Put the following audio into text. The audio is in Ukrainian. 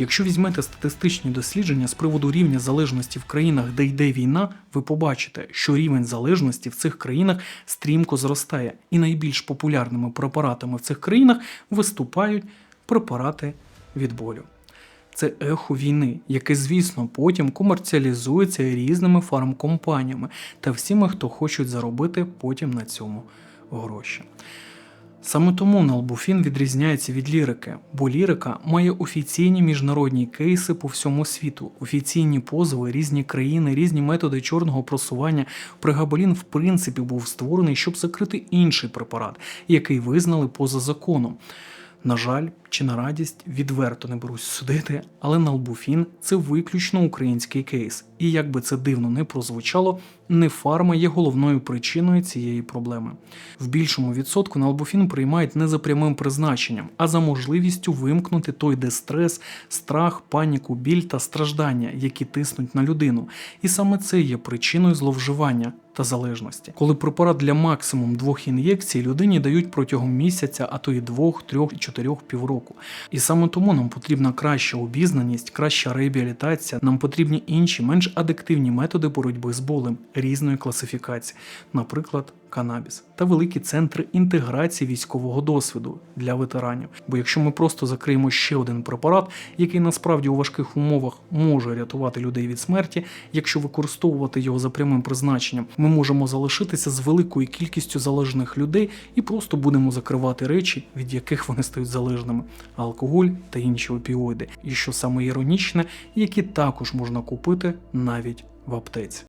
Якщо візьмете статистичні дослідження з приводу рівня залежності в країнах, де йде війна, ви побачите, що рівень залежності в цих країнах стрімко зростає, і найбільш популярними препаратами в цих країнах виступають препарати від болю. Це ехо війни, яке, звісно, потім комерціалізується різними фармкомпаніями та всіми, хто хочуть заробити потім на цьому гроші. Саме тому налбуфін відрізняється від лірики, бо лірика має офіційні міжнародні кейси по всьому світу, офіційні позови, різні країни, різні методи чорного просування. Прегабалін, в принципі, був створений, щоб закрити інший препарат, який визнали поза законом. На жаль, чи на радість відверто не берусь судити, але налбуфін це виключно український кейс. І як би це дивно не прозвучало, не фарма є головною причиною цієї проблеми. В більшому відсотку налбуфін приймають не за прямим призначенням, а за можливістю вимкнути той дестрес, страх, паніку, біль та страждання, які тиснуть на людину. І саме це є причиною зловживання та залежності. Коли препарат для максимум двох ін'єкцій людині дають протягом місяця, а то й двох, трьох, чотирьох півроку. І саме тому нам потрібна краща обізнаність, краща реабілітація, нам потрібні інші менш адиктивні методи боротьби з болем різної класифікації, наприклад, канабіс та великі центри інтеграції військового досвіду для ветеранів. Бо якщо ми просто закриємо ще один препарат, який насправді у важких умовах може рятувати людей від смерті, якщо використовувати його за прямим призначенням, ми можемо залишитися з великою кількістю залежних людей і просто будемо закривати речі, від яких вони стають залежними: алкоголь та інші опіоїди. І що саме іронічне, які також можна купити навіть в аптеці.